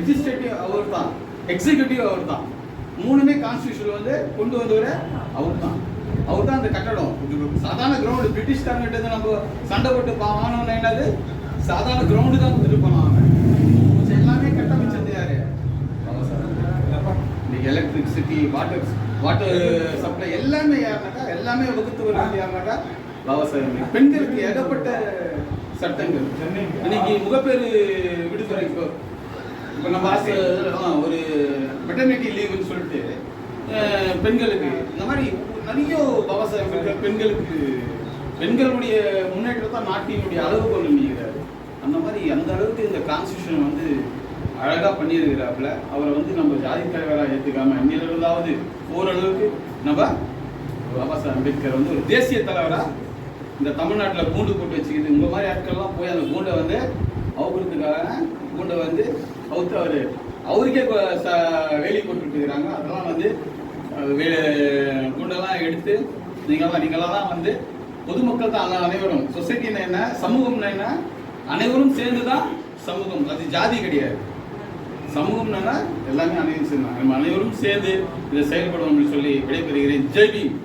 Legislative அவர் தான். Executive அவர் தான். மூணுமே கான்ஸ்டியூஷன் வந்து கொண்டு வந்தவர் அவர் தான். அவர் தான் அந்த கட்டடம். சாதாரண கிரவுண்டு பிரிட்டிஷ்காரங்கிட்ட நம்ம சண்டை போட்டு பா வாங்கினோம்னா என்னது? சாதாரண கிரவுண்டு தான் கொடுத்துட்டு மிச்சம் எல்லாமே கட்டமைச்சது யாரு. இன்னைக்கு எலக்ட்ரிசிட்டி வாட்டர் வாட்டர் சப்ளை எல்லாமே யாருனாக்கா எல்லாமே வகுத்து வருவது யாருனாக்கா பாபா சாஹேப். பெண்களுக்கு ஏகப்பட்ட சட்டங்கள். இன்னைக்கு முகப்பேறு விடுமுறை இப்போ நம்ம ஆசை ஒரு மெட்டர்னிட்டி லீவுன்னு சொல்லிட்டு பெண்களுக்கு இந்த மாதிரி நிறைய பாபா பெண்களுக்கு பெண்களுடைய முன்னேற்றத்தான் நாட்டினுடைய அளவு கொண்டு நிற்கிறாரு அந்த மாதிரி அந்த அளவுக்கு இந்த கான்ஸ்டியூஷன் வந்து அழகாக பண்ணியிருக்கிறாப்புல. அவரை வந்து நம்ம ஜாதி தலைவராக ஏற்றுக்காம இன்னிலிருந்தாவது ஓரளவுக்கு நம்ம பாபா சாஹ் அம்பேத்கர் வந்து ஒரு தேசிய தலைவராக இந்த தமிழ்நாட்டில் கூண்டு போட்டு வச்சுக்கிது உங்கள் மாதிரி ஆட்கள்லாம் போய் அந்த கூண்டை வந்து அவுக்கிறதுக்காக கூண்டை வந்து அவுத்து அவர் அவருக்கே வேலி போட்டுருக்குறாங்க. இருக்கிறாங்க அதெல்லாம் வந்து வே குண்டெல்லாம் எடுத்து நீங்களாம் நீங்களாம் தான் வந்து பொதுமக்கள் தான் அனைவரும். சொசைட்டினா என்ன சமூகம்னா என்ன அனைவரும் சேர்ந்து தான் சமூகம். அது ஜாதி கிடையாது. சமூகம்னா எல்லாமே அனைவரும் சேர்ந்தாங்க நம்ம அனைவரும் சேர்ந்து இதை செயல்படுவோம் அப்படின்னு சொல்லி விடைபெறுகிறேன். ஜெய் பீம்.